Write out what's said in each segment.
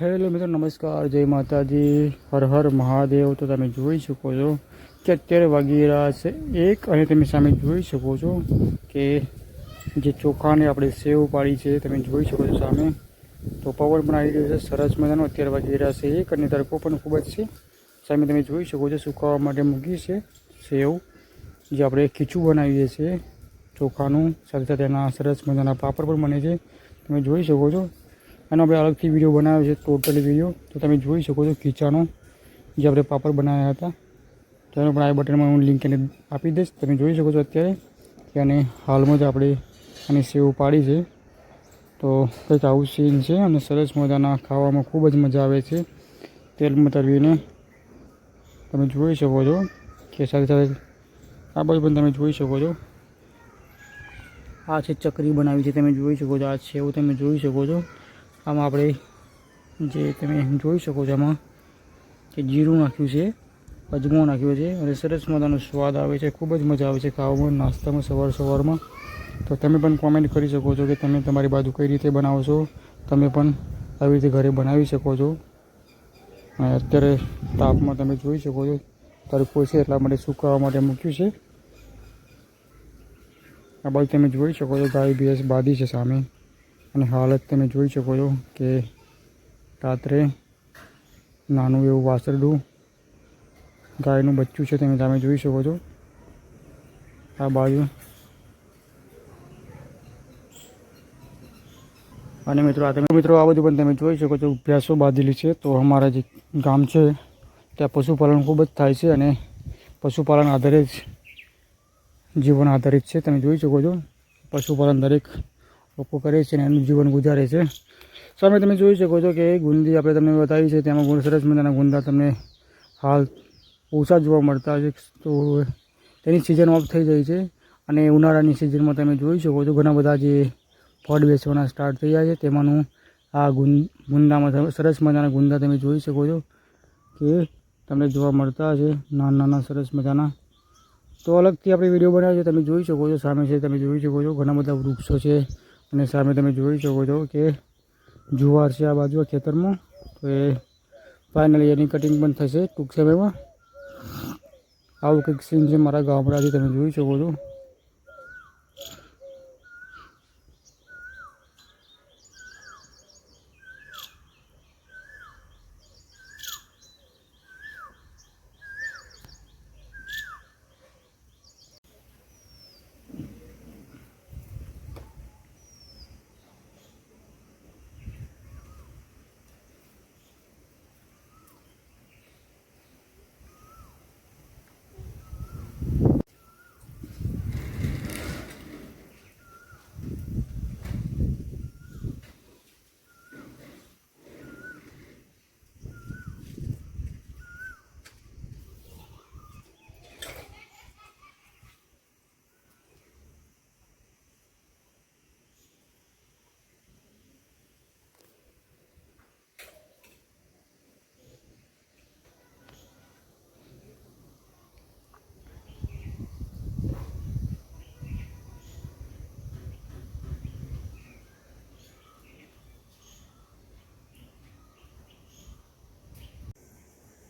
Hello મિત્રો, નમસ્કાર, જય માતાજી, હર હર મહાદેવ. તો તમે જોઈ શકો છો કે અત્યારે વાગી રહ્યા છે એક અને તમે સામે જોઈ શકો છો કે જે ચોખાને આપણે સેવ પાડી છે, તમે જોઈ શકો છો સામે. તો પવન પણ આવી રહ્યો છે, સરસ મજાનો. અત્યારે વાગી રહ્યા છે એક અને તડકો પણ ખૂબ જ છે. સામે તમે જોઈ શકો છો સુકાવા માટે મૂકી છે સેવ, જે આપણે ખીચું બનાવીએ છીએ ચોખાનું. સાથે સાથે એના સરસ મજાના પાપડ પણ બને છે. તમે જોઈ શકો છો એનો આપણે અલગથી વીડિયો બનાવ્યો છે ટોટલી વીડિયો તો તમે જોઈ શકો છો ખીચાનો જે આપણે પાપડ બનાવ્યા હતા. તેનો પણ આ બટનમાં હું લિંક એને આપી દઈશ. તમે જોઈ શકો છો અત્યારે કે અને હાલમાં જ આપણે આની સેવ પાડી છે. તો કંઈક આવું સીન છે અને સરસ મજાના ખાવામાં ખૂબ જ મજા આવે છે. તેલમાં તરવીને તમે જોઈ શકો છો કે સાથે સાથે આ બાજુ પણ તમે જોઈ શકો છો. આ છે ચકરી બનાવી છે, તમે જોઈ શકો છો. આ છે એવું તમે જોઈ શકો છો. આમાં આપણે જે તમે જોઈ શકો છો આમાં, કે જીરું નાખ્યું છે, અજમો નાખ્યો છે અને સરસ મજાનો સ્વાદ આવે છે, ખૂબ જ મજા આવે છે ખાવામાં, નાસ્તામાં, સવાર સવારમાં. તો તમે પણ કોમેન્ટ કરી શકો છો કે તમે તમારી બાજુ કઈ રીતે બનાવો છો. તમે પણ આવી રીતે ઘરે બનાવી શકો છો. અને અત્યારે તાપમાં તમે જોઈ શકો છો તડકો છે એટલા માટે સુકાવા માટે મૂક્યું છે. આ બાજુ તમે જોઈ શકો છો ગાય, ભેંસ, બાંધી છે સામે. અને હાલત તમે જોઈ શકો છો કે રાત્રે નાનું એવું વાસરડું ગાયનું બચ્ચું છે તમે તમે જોઈ શકો છો. આ બાજુ અને મિત્રો આ તમે મિત્રો આ બધું પણ તમે જોઈ શકો છો, ભેંસો બાંધેલી છે. તો અમારા જે ગામ છે, ત્યાં પશુપાલન ખૂબ જ થાય છે અને પશુપાલન આધારે જ જીવન આધારિત છે. તમે જોઈ શકો છો, પશુપાલન દરેક લોકો કરે છે અને એનું જીવન ગુજારે છે. સામે તમે જોઈ શકો છો કે ગુંદી આપણે તમને બતાવી છે, તેમાં સરસ મજાના ગુંદા તમને હાલ ઓછા જોવા મળતા છે. તો તેની સિઝન ઓફ થઈ જાય છે અને ઉનાળાની સિઝનમાં તમે જોઈ શકો છો ઘણા બધા જે ફળ વેચવાના સ્ટાર્ટ થઈ ગયા છે. તેમાંનું આ ગુંદ ગુંદામાં સરસ મજાના ગુંદા તમે જોઈ શકો છો કે તમને જોવા મળતા છે નાના નાના સરસ મજાના. તો અલગથી આપણે વીડિયો બનાવ્યો છે, તમે જોઈ શકો છો, સામે છે, તમે જોઈ શકો છો, ઘણા બધા વૃક્ષો છે. અને સામે તમે જોઈ શકો છો કે જુવાર છે આ બાજુ ખેતરમાં. તો એ ફાઇનલી એની કટિંગ પણ થશે ટૂંક સમયમાં. આવું કંઈક સીન છે મારા ગામડાથી તમે જોઈ શકો છો.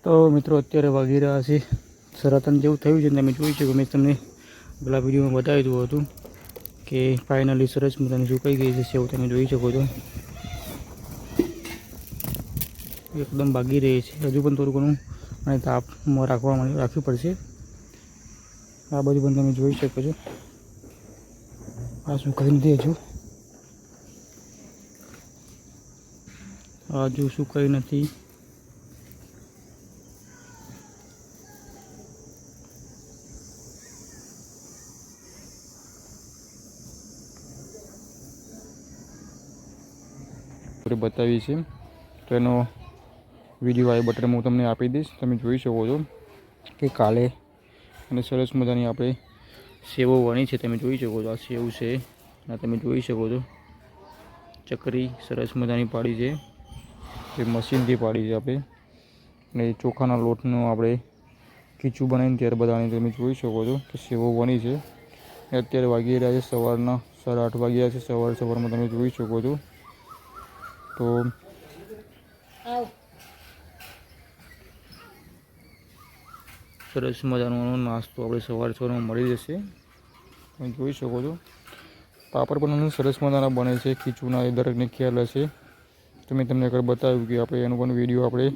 તો મિત્રો, અત્યારે વાગી રહ્યા છે. સરાતન જેવું થયું છે તમે જોઈ શકો મેં તમને પેલા વિડીયોમાં બતાવી દીધું હતું કે ફાઇનલી સરસ મજાની સુકાઈ ગઈ છે એવું તમે જોઈ શકો છો. એકદમ ભાગી રહી છે. હજુ પણ થોડું ઘણું અને તાપમાં રાખવા માટે રાખવી પડશે. આ બધું પણ તમે જોઈ શકો છો. આ સુકાઈ નથી હજુ? હજુ સુકાઈ નથી. આપણે બતાવી છે તો એનો વીડિયો આઈ બટન હું તમને આપી દઈશ. તમે જોઈ શકો છો કે કાલે અને સરસ મજાની આપણે સેવો વણી છે. તમે જોઈ શકો છો આ સેવ છે. આ તમે જોઈ શકો છો. ચકરી સરસ મજાની પાડી છે. તે મશીનથી પાડી છે આપણે. અને ચોખાના લોટનું આપણે ખીચું બનાવીને ત્યારબાદ આની તમે જોઈ શકો છો કે સેવો વણી છે. અત્યારે વાગી રહ્યા છે સવારના સાડા આઠ વાગ્યા છે. સવાર સવારમાં તમે જોઈ શકો છો. તો સરસ મજાનો નાસ્તો આપણે સવાર સવારમાં મળી જશે. તમે જોઈ શકો છો. પાપડ પણ સરસ મજાના બને છે. ખીચુના એ દરેકને ખ્યાલ હશે. તો મેં તમને આગળ બતાવ્યું કે આપણે એનો પણ વીડિયો આપણે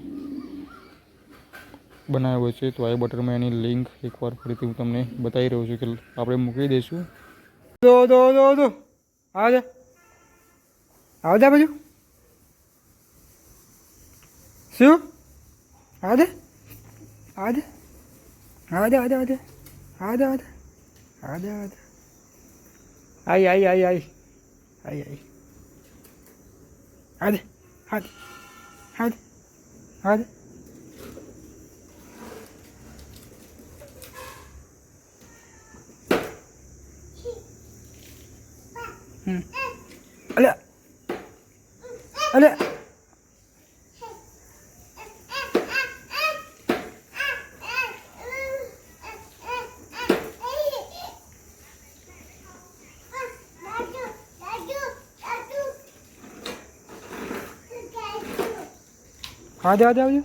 બનાવ્યો છે. તો આ બટરમાં એની લિંક એકવાર ફરીથી હું તમને બતાવી રહ્યો છું કે આપણે મૂકી દઈશું. આવજે આવજે બાજુ. શું આવજે આવજે આવજે આવજે આવજે આવજે આવજે આવજે આવજે આઈ આઈ આઈ આઈ આઈ આઈ આવજે આવજે આવજે આવજે હમ અલ્યા આજે આજે આવજો.